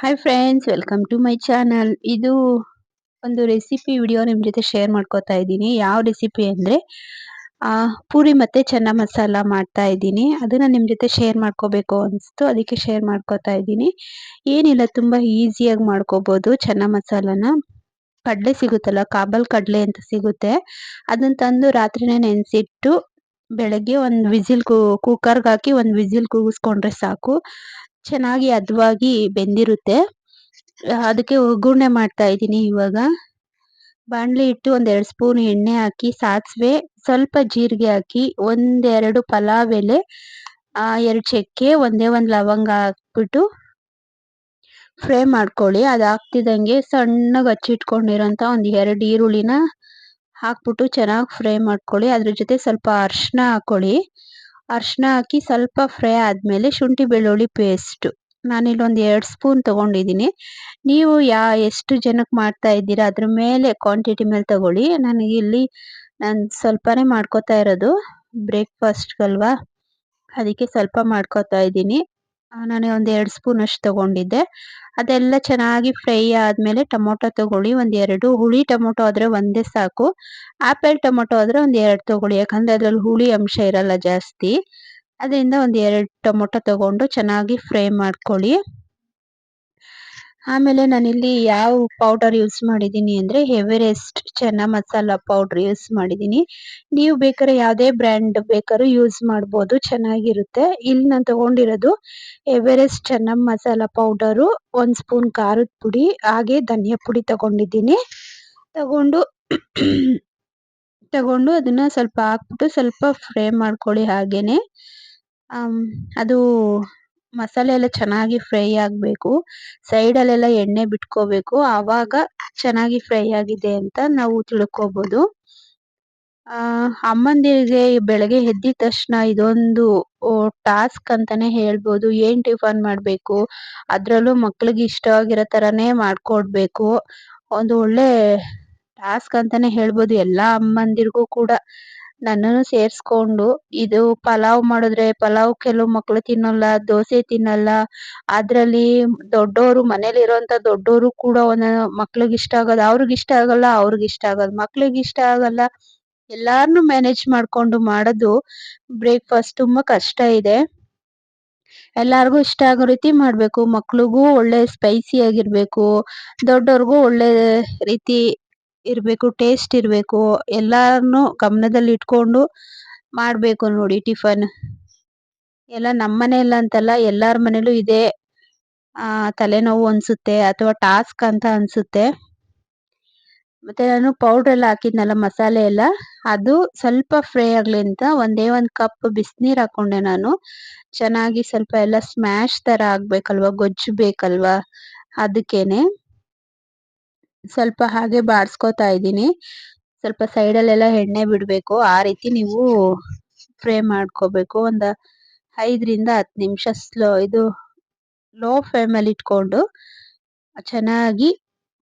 Hi friends welcome to my channel ಇದು ಒಂದು recipe video ನಿಮ್ಮ ಜೊತೆ ಶೇರ್ ಮಾಡ್ಕೋತಾ ಇದ್ದೀನಿ. ಯಾವ ರೆಸಿಪಿ ಅಂದರೆ ಪೂರಿ ಮತ್ತು ಚೆನ್ನ ಮಸಾಲ ಮಾಡ್ತಾ ಇದ್ದೀನಿ. ಅದನ್ನು ನಿಮ್ಮ ಜೊತೆ ಶೇರ್ ಮಾಡ್ಕೋಬೇಕು ಅನಿಸ್ತು. ಅದಕ್ಕೆ ಶೇರ್ ಮಾಡ್ಕೋತಾ ಇದ್ದೀನಿ. ಏನಿಲ್ಲ, ತುಂಬ ಈಸಿಯಾಗಿ ಮಾಡ್ಕೋಬೋದು ಚೆನ್ನ ಮಸಾಲನ. ಕಡಲೆ ಸಿಗುತ್ತಲ್ಲ, ಕಾಬಲ್ ಕಡಲೆ ಅಂತ ಸಿಗುತ್ತೆ. ಅದನ್ನು ತಂದು ರಾತ್ರಿನೇ ನೆನೆಸಿಟ್ಟು, ಬೆಳಗ್ಗೆ ಒಂದು ವಿಸಿಲ್ ಕುಕ್ಕರ್ಗೆ ಹಾಕಿ ಒಂದು ವಿಸಿಲ್ ಕೂಗಿಸ್ಕೊಂಡ್ರೆ ಸಾಕು. ಚೆನ್ನಾಗಿ ಹದವಾಗಿ ಬೆಂದಿರುತ್ತೆ. ಅದಕ್ಕೆ ಒಗ್ಗರಣೆ ಮಾಡ್ತಾ ಇದ್ದೀನಿ ಇವಾಗ. ಬಾಣಲಿ ಇಟ್ಟು ಒಂದೆರಡು ಸ್ಪೂನ್ ಎಣ್ಣೆ ಹಾಕಿ ಸಾಸಿವೆ, ಸ್ವಲ್ಪ ಜೀರಿಗೆ ಹಾಕಿ ಒಂದೆರಡು ಪಲಾವ್ ಎಲೆ ಎರಡು ಚಕ್ಕೆ, ಒಂದೇ ಒಂದು ಲವಂಗ ಹಾಕ್ಬಿಟ್ಟು ಫ್ರೈ ಮಾಡ್ಕೊಳ್ಳಿ. ಅದು ಹಾಕ್ತಿದ್ದಂಗೆ ಸಣ್ಣಗೆ ಹಚ್ಚಿಟ್ಕೊಂಡಿರೋಂಥ ಒಂದು ಎರಡು ಈರುಳ್ಳಿನ ಹಾಕ್ಬಿಟ್ಟು ಚೆನ್ನಾಗಿ ಫ್ರೈ ಮಾಡ್ಕೊಳ್ಳಿ. ಅದ್ರ ಜೊತೆ ಸ್ವಲ್ಪ ಅರಿಶಿನ ಹಾಕ್ಕೊಳ್ಳಿ ಅರಿಶಿನ ಹಾಕಿ ಸ್ವಲ್ಪ ಫ್ರೈ ಆದಮೇಲೆ ಶುಂಠಿ ಬೆಳ್ಳುಳ್ಳಿ ಪೇಸ್ಟು ನಾನಿಲ್ಲೊಂದು ಎರಡು ಸ್ಪೂನ್ ತೊಗೊಂಡಿದ್ದೀನಿ ನೀವು ಯಾ, ಎಷ್ಟು ಜನಕ್ಕೆ ಮಾಡ್ತಾ ಇದ್ದೀರಾ, ಅದ್ರ ಮೇಲೆ ಕ್ವಾಂಟಿಟಿ ಮೇಲೆ ತಗೊಳ್ಳಿ. ನನಗೆ ಇಲ್ಲಿ ನಾನು ಸ್ವಲ್ಪನೇ ಮಾಡ್ಕೋತಾ ಇರೋದು ಬ್ರೇಕ್ಫಾಸ್ಟ್ಗಲ್ವಾ ಅದಕ್ಕೆ ಸ್ವಲ್ಪ ಮಾಡ್ಕೋತಾ ಇದ್ದೀನಿ. ನಾನು ಒಂದು ಎರಡು ಸ್ಪೂನ್ ಅಷ್ಟು ತೊಗೊಂಡಿದ್ದೆ. ಅದೆಲ್ಲ ಚೆನ್ನಾಗಿ ಫ್ರೈ ಆದಮೇಲೆ ಟೊಮೊಟೊ ತಗೊಳ್ಳಿ ಒಂದು ಎರಡು ಹುಳಿ ಟೊಮೊಟೊ ಆದರೆ ಒಂದೇ ಸಾಕು. ಆಪಲ್ ಟೊಮೊಟೊ ಆದರೆ ಒಂದು ಎರಡು ತೊಗೊಳ್ಳಿ, ಯಾಕಂದರೆ ಅದರಲ್ಲಿ ಹುಳಿ ಅಂಶ ಇರಲ್ಲ ಜಾಸ್ತಿ. ಅದರಿಂದ ಒಂದು ಎರಡು ಟೊಮೊಟೊ ತಗೊಂಡು ಚೆನ್ನಾಗಿ ಫ್ರೈ ಮಾಡ್ಕೊಳ್ಳಿ. ಆಮೇಲೆ ನಾನಿಲ್ಲಿ ಯಾವ ಪೌಡರ್ ಯೂಸ್ ಮಾಡಿದ್ದೀನಿ ಅಂದರೆ ಎವರೆಸ್ಟ್ ಚೆನ್ನ ಮಸಾಲ ಪೌಡ್ರ್ ಯೂಸ್ ಮಾಡಿದ್ದೀನಿ ನೀವು ಬೇಕಾದ್ರೆ ಯಾವುದೇ ಬ್ರ್ಯಾಂಡ್ ಬೇಕಾದ್ರೂ ಯೂಸ್ ಮಾಡ್ಬೋದು, ಚೆನ್ನಾಗಿರುತ್ತೆ. ಇಲ್ಲಿ ನಾನು ತೊಗೊಂಡಿರೋದು ಎವರೆಸ್ಟ್ ಚೆನ್ನ ಮಸಾಲ ಪೌಡರು ಒಂದು ಸ್ಪೂನ್ ಖಾರದ ಪುಡಿ, ಹಾಗೆ ಧನಿಯಾ ಪುಡಿ ತಗೊಂಡಿದ್ದೀನಿ. ತಗೊಂಡು ತಗೊಂಡು ಅದನ್ನು ಸ್ವಲ್ಪ ಹಾಕ್ಬಿಟ್ಟು ಸ್ವಲ್ಪ ಫ್ರೈ ಮಾಡ್ಕೊಳ್ಳಿ ಹಾಗೇನೆ. ಅದು ಮಸಾಲೆ ಎಲ್ಲ ಚೆನ್ನಾಗಿ ಫ್ರೈ ಆಗಬೇಕು. ಸೈಡಲ್ಲೆಲ್ಲ ಎಣ್ಣೆ ಬಿಟ್ಕೋಬೇಕು. ಆವಾಗ ಚೆನ್ನಾಗಿ ಫ್ರೈ ಆಗಿದೆ ಅಂತ ನಾವು ತಿಳ್ಕೊಬೋದು. ಅಮ್ಮಂದಿರಿಗೆ ಬೆಳಗ್ಗೆ ಎದ್ದಿದ ತಕ್ಷಣ ಇದೊಂದು ಟಾಸ್ಕ್ ಅಂತಾನೆ ಹೇಳ್ಬೋದು. ಏನು ಟಿಫನ್ ಮಾಡಬೇಕು? ಅದರಲ್ಲೂ ಇಷ್ಟ ಆಗಿರೋ ಥರನೇ ಮಾಡಿಕೊಡ್ಬೇಕು. ಒಂದು ಒಳ್ಳೆ ಟಾಸ್ಕ್ ಅಂತಾನೆ ಹೇಳ್ಬೋದು. ಎಲ್ಲ ಅಮ್ಮಂದಿರಿಗೂ ಕೂಡ ನನ್ನನ್ನು ಸೇರಿಸ್ಕೊಂಡು, ಇದು ಪಲಾವ್ ಮಾಡಿದ್ರೆ ಪಲಾವ್ ಕೆಲವು ಮಕ್ಕಳು ತಿನ್ನಲ್ಲ, ದೋಸೆ ತಿನ್ನಲ್ಲ. ಅದರಲ್ಲಿ ದೊಡ್ಡವರು ಮನೇಲಿ ಇರೋಂಥ ದೊಡ್ಡವರು ಕೂಡ ಒಂದೊಂದು ಮಕ್ಳಿಗೆ ಇಷ್ಟ ಆಗೋದು ಅವ್ರಿಗೆ ಇಷ್ಟ ಆಗಲ್ಲ, ಅವ್ರಿಗೆ ಇಷ್ಟ ಆಗೋದು ಮಕ್ಳಿಗೆ ಇಷ್ಟ ಆಗಲ್ಲ ಎಲ್ಲರನ್ನೂ ಮ್ಯಾನೇಜ್ ಮಾಡಿಕೊಂಡು ಮಾಡೋದು ಬ್ರೇಕ್ಫಾಸ್ಟ್ ತುಂಬ ಕಷ್ಟ ಇದೆ. ಎಲ್ಲರಿಗೂ ಇಷ್ಟ ಆಗೋ ರೀತಿ ಮಾಡಬೇಕು. ಮಕ್ಳಿಗೂ ಒಳ್ಳೆ ಸ್ಪೈಸಿ ಆಗಿರಬೇಕು. ದೊಡ್ಡವ್ರಿಗೂ ಒಳ್ಳೆ ರೀತಿ ಇರಬೇಕು ಟೇಸ್ಟ್ ಇರಬೇಕು ಎಲ್ಲಾನು ಗಮನದಲ್ಲಿ ಇಟ್ಕೊಂಡು ಮಾಡಬೇಕು ನೋಡಿ ಟಿಫನ್. ಎಲ್ಲ ನಮ್ಮ ಮನೆಯಲ್ಲಿ ಅಂತಲ್ಲ, ಎಲ್ಲರ ಮನೇಲೂ ಇದೆ ತಲೆನೋವು ಅನಿಸುತ್ತೆ ಅಥವಾ ಟಾಸ್ಕ್ ಅಂತ ಅನಿಸುತ್ತೆ. ಮತ್ತು ನಾನು ಪೌಡ್ರೆಲ್ಲ ಹಾಕಿದ್ನಲ್ಲ, ಮಸಾಲೆ ಎಲ್ಲ, ಅದು ಸ್ವಲ್ಪ ಫ್ರೈ ಆಗಲಿ ಅಂತ ಒಂದೇ ಒಂದು ಕಪ್ ಬಿಸಿನೀರು ಹಾಕ್ಕೊಂಡೆ ನಾನು. ಚೆನ್ನಾಗಿ ಸ್ವಲ್ಪ ಎಲ್ಲ ಸ್ಮ್ಯಾಶ್ ಥರ ಆಗಬೇಕಲ್ವ, ಗೊಜ್ಜು ಬೇಕಲ್ವ, ಅದಕ್ಕೇನೆ. ಸ್ವಲ್ಪ ಹಾಗೆ ಬಾಡ್ಸ್ಕೊತಾ ಇದ್ದೀನಿ. ಸ್ವಲ್ಪ ಸೈಡಲ್ಲೆಲ್ಲ ಎಣ್ಣೆ ಬಿಡಬೇಕು. ಆ ರೀತಿ ನೀವು ಫ್ರೈ ಮಾಡ್ಕೋಬೇಕು. ಒಂದು ಐದರಿಂದ ಹತ್ತು ನಿಮಿಷ ಸ್ಲೋ, ಇದು ಲೋ ಫ್ಲೇಮಲ್ಲಿ ಇಟ್ಕೊಂಡು ಚೆನ್ನಾಗಿ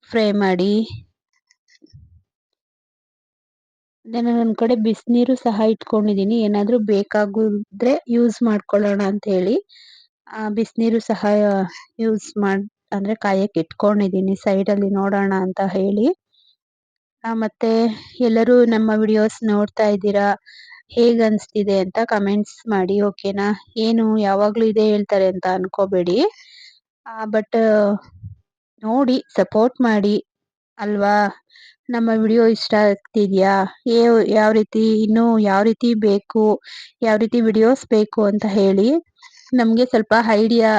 ಫ್ರೈ ಮಾಡಿ. ನಾನು ನನ್ನ ಕಡೆ ಬಿಸಿನೀರು ಸಹ ಇಟ್ಕೊಂಡಿದ್ದೀನಿ. ಏನಾದರೂ ಬೇಕಾಗಿದ್ರೆ ಯೂಸ್ ಮಾಡ್ಕೊಳ್ಳೋಣ ಅಂತ ಹೇಳಿ. ಬಿಸಿನೀರು ಸಹ ಯೂಸ್ ಮಾಡಿ ಅಂದರೆ ಕಾಯಕ್ಕೆ ಇಟ್ಕೊಂಡಿದ್ದೀನಿ ಅಲ್ಲಿ ನೋಡೋಣ ಅಂತ ಹೇಳಿ. ಮತ್ತೆ ಎಲ್ಲರೂ ನಮ್ಮ ವಿಡಿಯೋಸ್ ನೋಡ್ತಾ ಇದ್ದೀರಾ? ಹೇಗೆ ಅನಿಸ್ತಿದೆ ಅಂತ ಕಮೆಂಟ್ಸ್ ಮಾಡಿ ಓಕೆನಾ ಏನು, ಯಾವಾಗಲೂ ಇದೆ ಹೇಳ್ತಾರೆ ಅಂತ ಅನ್ಕೋಬೇಡಿ. ಬಟ್ ನೋಡಿ ಸಪೋರ್ಟ್ ಮಾಡಿ, ಅಲ್ವಾ? ನಮ್ಮ ವಿಡಿಯೋ ಇಷ್ಟ ಆಗ್ತಿದೆಯಾ? ಯಾವ ರೀತಿ, ಇನ್ನು ಯಾವ ರೀತಿ ಬೇಕು? ಯಾವ ರೀತಿ ವಿಡಿಯೋಸ್ ಬೇಕು ಅಂತ ಹೇಳಿ, ನಮಗೆ ಸ್ವಲ್ಪ ಐಡಿಯಾ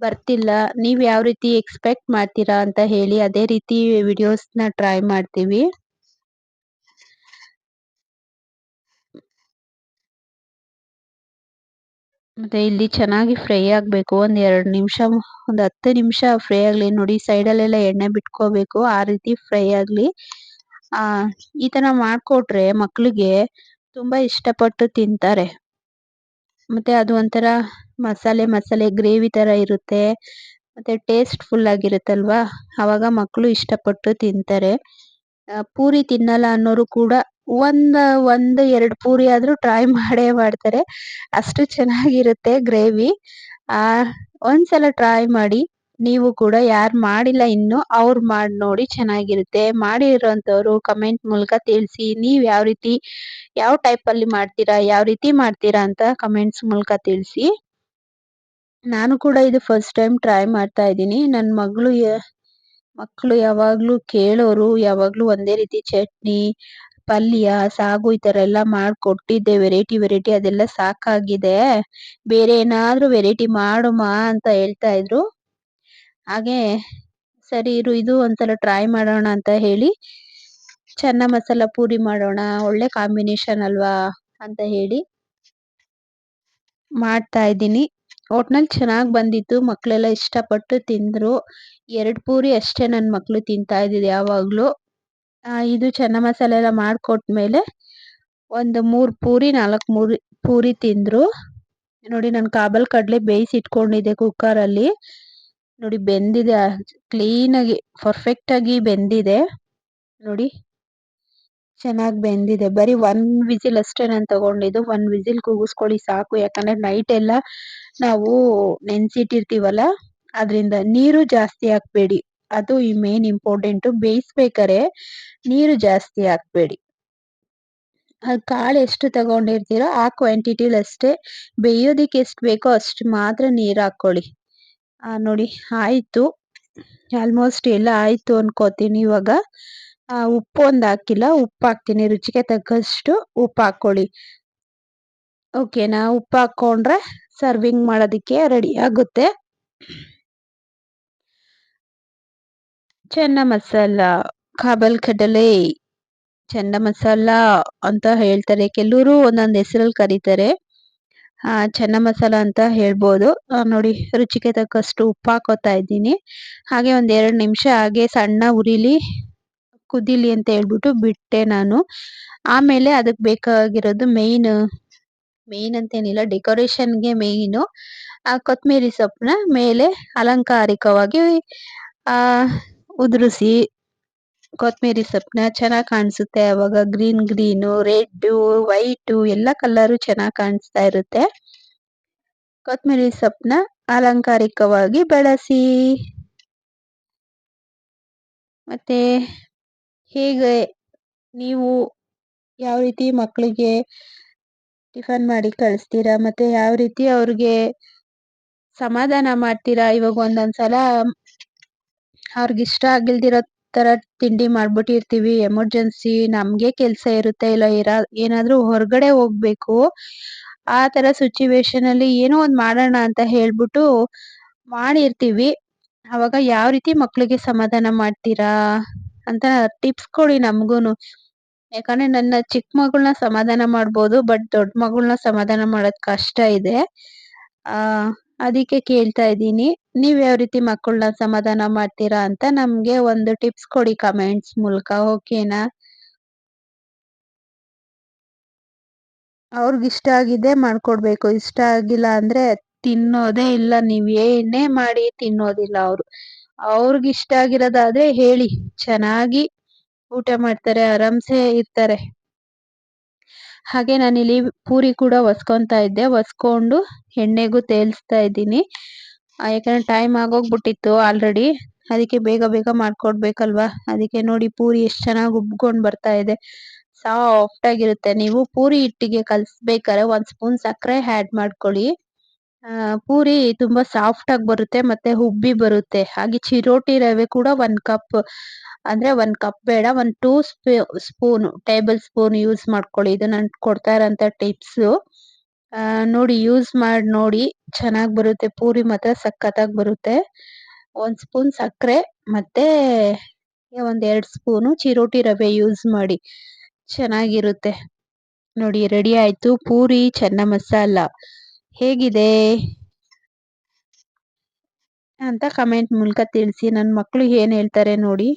ಬರ್ತಿಲ್ಲ. ನೀವು ಯಾವ ರೀತಿ ಎಕ್ಸ್ಪೆಕ್ಟ್ ಮಾಡ್ತೀರಾ ಅಂತ ಹೇಳಿ ಅದೇ ರೀತಿ ವಿಡಿಯೋಸ್ನ ಟ್ರೈ ಮಾಡ್ತೀವಿ. ಮತ್ತೆ ಇಲ್ಲಿ ಚೆನ್ನಾಗಿ ಫ್ರೈ ಆಗಬೇಕು. ಒಂದು ಎರಡು ನಿಮಿಷ, ಒಂದು ಹತ್ತು ನಿಮಿಷ ಫ್ರೈ ಆಗಲಿ. ನೋಡಿ, ಸೈಡಲ್ಲೆಲ್ಲ ಎಣ್ಣೆ ಬಿಟ್ಕೋಬೇಕು. ಆ ರೀತಿ ಫ್ರೈ ಆಗಲಿ. ಈ ಥರ ಮಾಡಿಕೊಟ್ರೆ ಮಕ್ಕಳಿಗೆ ತುಂಬ ಇಷ್ಟಪಟ್ಟು ತಿಂತಾರೆ. ಮತ್ತೆ ಅದು ಒಂಥರ ಮಸಾಲೆ ಮಸಾಲೆ ಗ್ರೇವಿ ಥರ ಇರುತ್ತೆ. ಮತ್ತೆ ಟೇಸ್ಟ್ಫುಲ್ ಆಗಿರುತ್ತಲ್ವಾ? ಅವಾಗ ಮಕ್ಕಳು ಇಷ್ಟಪಟ್ಟು ತಿಂತಾರೆ. ಪೂರಿ ತಿನ್ನಲ್ಲ ಅನ್ನೋರು ಕೂಡ ಒಂದು ಒಂದು, ಎರಡು ಪೂರಿ ಆದರೂ ಟ್ರೈ ಮಾಡೇ ಮಾಡ್ತಾರೆ. ಅಷ್ಟು ಚೆನ್ನಾಗಿರುತ್ತೆ ಗ್ರೇವಿ. ಒಂದ್ಸಲ ಟ್ರೈ ಮಾಡಿ ನೀವು ಕೂಡ ಯಾರು ಮಾಡಿಲ್ಲ ಇನ್ನು ಅವ್ರು ಮಾಡಿ ನೋಡಿ ಚೆನ್ನಾಗಿರುತ್ತೆ. ಮಾಡಿರೋಂಥವ್ರು ಕಮೆಂಟ್ ಮೂಲಕ ತಿಳಿಸಿ ನೀವು ಯಾವ ರೀತಿ, ಯಾವ ಟೈಪಲ್ಲಿ ಮಾಡ್ತೀರಾ, ಯಾವ ರೀತಿ ಮಾಡ್ತೀರಾ ಅಂತ ಕಮೆಂಟ್ಸ್ ಮೂಲಕ ತಿಳಿಸಿ. ನಾನು ಕೂಡ ಇದು ಫಸ್ಟ್ ಟೈಮ್ ಟ್ರೈ ಮಾಡ್ತಾ ಇದ್ದೀನಿ. ನನ್ನ ಮಗಳು ಮಕ್ಕಳು ಯಾವಾಗಲೂ ಕೇಳೋರು ಯಾವಾಗಲೂ ಒಂದೇ ರೀತಿ ಚಟ್ನಿ, ಪಲ್ಯ, ಸಾಗು ಈ ಥರ ಎಲ್ಲ ಮಾಡಿಕೊಟ್ಟಿದ್ದೆ. ವೆರೈಟಿ ವೆರೈಟಿ ಅದೆಲ್ಲ ಸಾಕಾಗಿದೆ. ಬೇರೆ ಏನಾದರೂ ವೆರೈಟಿ ಮಾಡುಮಾ ಅಂತ ಹೇಳ್ತಾ ಇದ್ರು. ಹಾಗೆ ಸರಿ ಇರು, ಇದು ಒಂದ್ಸಲ ಟ್ರೈ ಮಾಡೋಣ ಅಂತ ಹೇಳಿ, ಚೆನ್ನ ಮಸಾಲ ಪೂರಿ ಮಾಡೋಣ, ಒಳ್ಳೆ ಕಾಂಬಿನೇಷನ್ ಅಲ್ವಾ ಅಂತ ಹೇಳಿ ಮಾಡ್ತಾ ಇದ್ದೀನಿ. ಒಟ್ನಲ್ಲಿ ಚೆನ್ನಾಗಿ ಬಂದಿತ್ತು ಮಕ್ಕಳೆಲ್ಲ ಇಷ್ಟಪಟ್ಟು ತಿಂದರು. ಎರಡು ಪೂರಿ ಅಷ್ಟೇ ನನ್ನ ಮಕ್ಕಳು ತಿಂತಾ ಇದ್ದಿದ್ದು ಯಾವಾಗಲೂ. ಇದು ಚೆನ್ನ ಮಸಾಲೆ ಎಲ್ಲ ಮಾಡಿಕೊಟ್ಮೇಲೆ ಒಂದು ಮೂರು ಪೂರಿ, ನಾಲ್ಕು ಮೂರು ಪೂರಿ ತಿಂದರು. ನೋಡಿ, ನಾನು ಕಾಬಲ್ ಕಡಲೆ ಬೇಯಿಸಿ ಇಟ್ಕೊಂಡಿದ್ದೆ ಕುಕ್ಕರಲ್ಲಿ ನೋಡಿ ಬೆಂದಿದೆ, ಕ್ಲೀನಾಗಿ, ಪರ್ಫೆಕ್ಟಾಗಿ ಬೆಂದಿದೆ. ನೋಡಿ, ಚೆನ್ನಾಗಿ ಬೆಂದಿದೆ. ಬರೀ ಒನ್ ವಿಸಿಲ್ ಅಷ್ಟೇ ನಾನು ತಗೊಂಡಿದ್ದು. ಒನ್ ವಿಸಿಲ್ ಕೂಗಿಸ್ಕೊಳ್ಳಿ ಸಾಕು. ಯಾಕಂದ್ರೆ ನೈಟ್ ಎಲ್ಲ ನಾವು ನೆನೆಸಿಟ್ಟಿರ್ತೀವಲ್ಲ, ಅದರಿಂದ ನೀರು ಜಾಸ್ತಿ ಹಾಕ್ಬೇಡಿ. ಅದು ಈ ಮೇನ್ ಇಂಪಾರ್ಟೆಂಟು ಬೇಯಿಸ್ಬೇಕಾರೆ ನೀರು ಜಾಸ್ತಿ ಹಾಕ್ಬೇಡಿ. ಕಾಳು ಎಷ್ಟು ತಗೊಂಡಿರ್ತೀರೋ ಆ ಕ್ವಾಂಟಿಟಿಲಿ ಅಷ್ಟೇ ಬೇಯೋದಕ್ಕೆ ಎಷ್ಟು ಬೇಕೋ ಅಷ್ಟು ಮಾತ್ರ ನೀರು ಹಾಕ್ಕೊಳ್ಳಿ. ನೋಡಿ, ಆಯಿತು. ಆಲ್ಮೋಸ್ಟ್ ಎಲ್ಲ ಆಯಿತು ಅನ್ಕೋತೀನಿ ಇವಾಗ. ಉಪ್ಪು ಒಂದು ಹಾಕಿಲ್ಲ, ಉಪ್ಪು ಹಾಕ್ತೀನಿ. ರುಚಿಗೆ ತಕ್ಕಷ್ಟು ಉಪ್ಪು ಹಾಕ್ಕೊಳ್ಳಿ ಓಕೆನಾ ಉಪ್ಪು ಹಾಕ್ಕೊಂಡ್ರೆ ಸರ್ವಿಂಗ್ ಮಾಡೋದಕ್ಕೆ ರೆಡಿ ಆಗುತ್ತೆ. ಚೆನ್ನ ಮಸಾಲ ಕಾಬಲ್ ಕಡಲೆ, ಚೆನ್ನ ಮಸಾಲ ಅಂತ ಹೇಳ್ತಾರೆ. ಕೆಲವರು ಒಂದೊಂದು ಹೆಸರಲ್ಲಿ ಕರೀತಾರೆ. ಚೆನ್ನ ಮಸಾಲ ಅಂತ ಹೇಳ್ಬೋದು. ನೋಡಿ, ರುಚಿಗೆ ತಕ್ಕಷ್ಟು ಉಪ್ಪು ಹಾಕೋತಾ ಇದ್ದೀನಿ. ಹಾಗೆ ಒಂದು ಎರಡು ನಿಮಿಷ ಹಾಗೆ ಸಣ್ಣ ಉರಿಲಿ, ಕುದಿಲಿ ಅಂತ ಹೇಳ್ಬಿಟ್ಟು ಬಿಟ್ಟೆ ನಾನು. ಆಮೇಲೆ ಅದಕ್ಕೆ ಬೇಕಾಗಿರೋದು ಮೇಯ್ನ್ ಮೇಯ್ನ್ ಅಂತೇನಿಲ್ಲ ಡೆಕೋರೇಷನ್ಗೆ ಮೇಯ್ನು ಆ ಕೊತ್ತಂಬರಿ ಸೊಪ್ಪನ್ನ ಮೇಲೆ ಅಲಂಕಾರಿಕವಾಗಿ ಉದುರಿಸಿ ಕೊತ್ತಂಬರಿ ಸೊಪ್ಪನ್ನ ಚೆನ್ನಾಗಿ ಕಾಣಿಸುತ್ತೆ. ಅವಾಗ ಗ್ರೀನ್ ಗ್ರೀನು ರೆಡ್ಡು ವೈಟು ಎಲ್ಲ ಕಲರು ಚೆನ್ನಾಗಿ ಕಾಣಿಸ್ತಾ ಇರುತ್ತೆ. ಕೊತ್ತಂಬರಿ ಸೊಪ್ಪನ್ನ ಅಲಂಕಾರಿಕವಾಗಿ ಬಳಸಿ. ಮತ್ತೆ ಹೇಗೆ ನೀವು ಯಾವ ರೀತಿ ಮಕ್ಕಳಿಗೆ ಟಿಫನ್ ಮಾಡಿ ಕಳಿಸ್ತೀರಾ? ಮತ್ತೆ ಯಾವ ರೀತಿ ಅವ್ರಿಗೆ ಸಮಾಧಾನ ಮಾಡ್ತೀರಾ? ಇವಾಗ ಒಂದೊಂದ್ಸಲ ಅವ್ರಿಗೆ ಇಷ್ಟ ಆಗಿಲ್ದಿರೋ ತರ ತಿಂಡಿ ಮಾಡ್ಬಿಟ್ಟಿರ್ತೀವಿ ಎಮರ್ಜೆನ್ಸಿ ನಮ್ಗೆ ಕೆಲ್ಸ ಇರುತ್ತೆ. ಇಲ್ಲ ಇರ ಏನಾದ್ರೂ ಹೊರಗಡೆ ಹೋಗ್ಬೇಕು. ಆ ತರ ಸಿಚುವೇಶನ್ ಅಲ್ಲಿ ಏನೋ ಒಂದ್ ಮಾಡೋಣ ಅಂತ ಹೇಳ್ಬಿಟ್ಟು ಮಾಡಿರ್ತೀವಿ. ಅವಾಗ ಯಾವ ರೀತಿ ಮಕ್ಳಿಗೆ ಸಮಾಧಾನ ಮಾಡ್ತೀರಾ ಅಂತ ಟಿಪ್ಸ್ ಕೊಡಿ ನಮ್ಗೂನು. ಯಾಕಂದ್ರೆ ನನ್ನ ಚಿಕ್ಕ ಮಗಳನ್ನ ಸಮಾಧಾನ ಮಾಡ್ಬೋದು, ಬಟ್ ದೊಡ್ಡ ಮಗಳನ್ನ ಸಮಾಧಾನ ಮಾಡೋದ್ ಕಷ್ಟ ಇದೆ. ಆ ಅದಕ್ಕೆ ಕೇಳ್ತಾ ಇದ್ದೀನಿ. ನೀವ್ ಯಾವ ರೀತಿ ಮಕ್ಕಳನ್ನ ಸಮಾಧಾನ ಮಾಡ್ತೀರಾ ಅಂತ ನಮ್ಗೆ ಒಂದು ಟಿಪ್ಸ್ ಕೊಡಿ ಕಮೆಂಟ್ಸ್ ಮೂಲಕ ಓಕೆನಾ ಅವ್ರಿಗೆ ಇಷ್ಟ ಆಗಿದೆ ಮಾಡ್ಕೊಡ್ಬೇಕು. ಇಷ್ಟ ಆಗಿಲ್ಲ ಅಂದ್ರೆ ತಿನ್ನೋದೇ ಇಲ್ಲ. ನೀವ್ ಏನೇ ಮಾಡಿ ತಿನ್ನೋದಿಲ್ಲ ಅವರು. ಅವ್ರಿಗಿಷ್ಟ ಆಗಿರೋದಾದ್ರೆ ಹೇಳಿ. ಚೆನ್ನಾಗಿ ಊಟ ಮಾಡ್ತಾರೆ, ಆರಾಮ್ಸೆ ಇರ್ತಾರೆ. ಹಾಗೆ ನಾನಿಲ್ಲಿ ಪೂರಿ ಕೂಡ ಒಸ್ಕೊಂತಾ ಇದ್ದೆ. ಒಸ್ಕೊಂಡು ಎಣ್ಣೆಗೂ ತೇಲ್ಸ್ತಾ ಇದ್ದೀನಿ. ಯಾಕಂದ್ರೆ ಟೈಮ್ ಆಗೋಗ್ಬಿಟ್ಟಿತ್ತು ಆಲ್ರೆಡಿ ಅದಕ್ಕೆ ಬೇಗ ಬೇಗ ಮಾಡ್ಕೊಡ್ಬೇಕಲ್ವಾ? ಅದಕ್ಕೆ ನೋಡಿ ಪೂರಿ ಎಷ್ಟು ಚೆನ್ನಾಗಿ ಉಬ್ಕೊಂಡು ಬರ್ತಾ ಇದೆ. ಸಾಫ್ಟ್ ಆಗಿರುತ್ತೆ. ನೀವು ಪೂರಿ ಹಿಟ್ಟಿಗೆ ಕಲಸ್ಬೇಕಾದ್ರೆ ಒಂದ್ ಸ್ಪೂನ್ ಸಕ್ಕರೆ ಆ್ಯಡ್ ಮಾಡ್ಕೊಳ್ಳಿ. ಪೂರಿ ತುಂಬಾ ಸಾಫ್ಟ್ ಆಗಿ ಬರುತ್ತೆ, ಮತ್ತೆ ಉಬ್ಬಿ ಬರುತ್ತೆ. ಹಾಗೆ ಚಿರೋಟಿ ರವೆ ಕೂಡ ಒಂದ್ ಕಪ್ ಅಂದ್ರೆ ಒಂದ್ ಕಪ್ ಬೇಡ ಒಂದ್ two spoon tablespoon use ಮಾಡ್ಕೊಳ್ಳಿ. ಇದು ನಾನು ಕೊಡ್ತಾ ಇರೋಂಥ ಟಿಪ್ಸ್ ನೋಡಿ ಯೂಸ್ ಮಾಡಿ ನೋಡಿ, ಚೆನ್ನಾಗಿ ಬರುತ್ತೆ. ಪೂರಿ ಮಾತ್ರ ಸಖತ್ತಾಗಿ ಬರುತ್ತೆ. ಒಂದ್ ಸ್ಪೂನ್ ಸಕ್ಕರೆ, ಮತ್ತೆ ಒಂದ್ ಎರಡ್ ಸ್ಪೂನ್ ಚಿರೋಟಿ ರವೆ ಯೂಸ್ ಮಾಡಿ. ಚೆನ್ನಾಗಿರುತ್ತೆ. ನೋಡಿ ರೆಡಿ ಆಯ್ತು. ಪೂರಿ, ಚೆನ್ನ ಮಸಾಲ. ಹೇಗಿದೆ? ಅಂತ ಕಮೆಂಟ್ ಮೂಲಕ ತಿಳಿಸಿ. ನನ್ನ ಮಕ್ಕಳು ಏನು ಹೇಳ್ತಾರೆ ನೋಡಿ.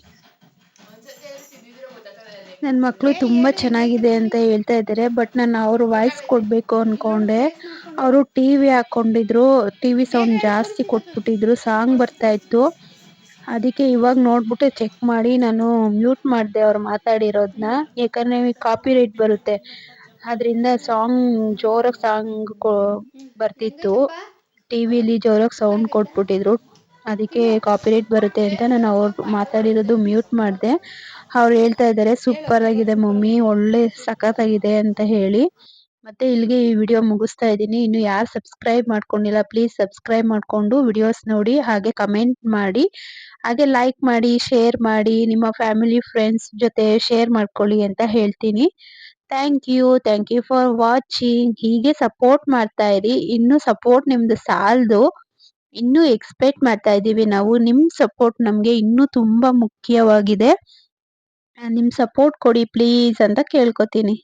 ನನ್ನ ಮಕ್ಕಳು ತುಂಬ ಚೆನ್ನಾಗಿದೆ ಅಂತ ಹೇಳ್ತಾ ಇದ್ದಾರೆ. ಬಟ್ ನಾನು ಅವ್ರ ವಾಯ್ಸ್ ಕೊಡ್ಬೇಕು ಅನ್ಕೊಂಡೆ. ಅವರು ಟಿವಿ ಹಾಕೊಂಡಿದ್ರು. ಟಿವಿ ಸೌಂಡ್ ಜಾಸ್ತಿ ಕೊಟ್ಬಿಟ್ಟಿದ್ರು. ಸಾಂಗ್ ಬರ್ತಾ ಇತ್ತು. ಅದಕ್ಕೆ ಇವಾಗ ನೋಡ್ಬಿಟ್ಟು ಚೆಕ್ ಮಾಡಿ ನಾನು ಮ್ಯೂಟ್ ಮಾಡಿದೆ ಅವ್ರು ಮಾತಾಡಿರೋದನ್ನ ಯಾಕಂದ್ರೆ ಕಾಪಿ ರೈಟ್ ಬರುತ್ತೆ. ಅದರಿಂದ ಸಾಂಗ್ ಜೋರಾಗಿ ಸಾಂಗ್ ಬರ್ತಿತ್ತು. ಟಿವಿಲಿ ಜೋರಾಗಿ ಸೌಂಡ್ ಕೊಟ್ಬಿಟ್ಟಿದ್ರು. ಅದಕ್ಕೆ ಕಾಪಿರೈಟ್ ಬರುತ್ತೆ ಅಂತ ನಾನು ಅವ್ರು ಮಾತಾಡಿರೋದು ಮ್ಯೂಟ್ ಮಾಡಿದೆ. ಅವ್ರು ಹೇಳ್ತಾ ಇದ್ದಾರೆ ಸೂಪರ್ ಆಗಿದೆ ಮಮ್ಮಿ, ಒಳ್ಳೆ, ಸಖತ್ತಾಗಿದೆ ಅಂತ ಹೇಳಿ. ಮತ್ತೆ ಇಲ್ಲಿಗೆ ಈ ವಿಡಿಯೋ ಮುಗಿಸ್ತಾ ಇದ್ದೀನಿ. ಇನ್ನು ಯಾರು ಸಬ್ಸ್ಕ್ರೈಬ್ ಮಾಡ್ಕೊಂಡಿಲ್ಲ ಪ್ಲೀಸ್ ಸಬ್ಸ್ಕ್ರೈಬ್ ಮಾಡ್ಕೊಂಡು ವಿಡಿಯೋಸ್ ನೋಡಿ, ಹಾಗೆ ಕಮೆಂಟ್ ಮಾಡಿ. ಹಾಗೆ ಲೈಕ್ ಮಾಡಿ ಶೇರ್ ಮಾಡಿ, ನಿಮ್ಮ ಫ್ಯಾಮಿಲಿ ಫ್ರೆಂಡ್ಸ್ ಜೊತೆ ಶೇರ್ ಮಾಡ್ಕೊಳ್ಳಿ ಅಂತ ಹೇಳ್ತೀನಿ. Thank you thank you for watching ಹೀಗೆ ಸಪೋರ್ಟ್ ಮಾಡ್ತಾ ಇರಿ. ಇನ್ನು ಸಪೋರ್ಟ್ ನಿಮ್ದು ಸಾಲದು. ಇನ್ನೂ ಎಕ್ಸ್ಪೆಕ್ಟ್ ಮಾಡ್ತಾ ಇದ್ದೀವಿ ನಾವು. ನಿಮ್ಮ ಸಪೋರ್ಟ್ ನಮಗೆ ಇನ್ನೂ ತುಂಬ ಮುಖ್ಯವಾಗಿದೆ. ನಿಮ್ಮ ಸಪೋರ್ಟ್ ಕೊಡಿ ಪ್ಲೀಸ್ ಅಂತ ಕೇಳ್ಕೊತೀನಿ.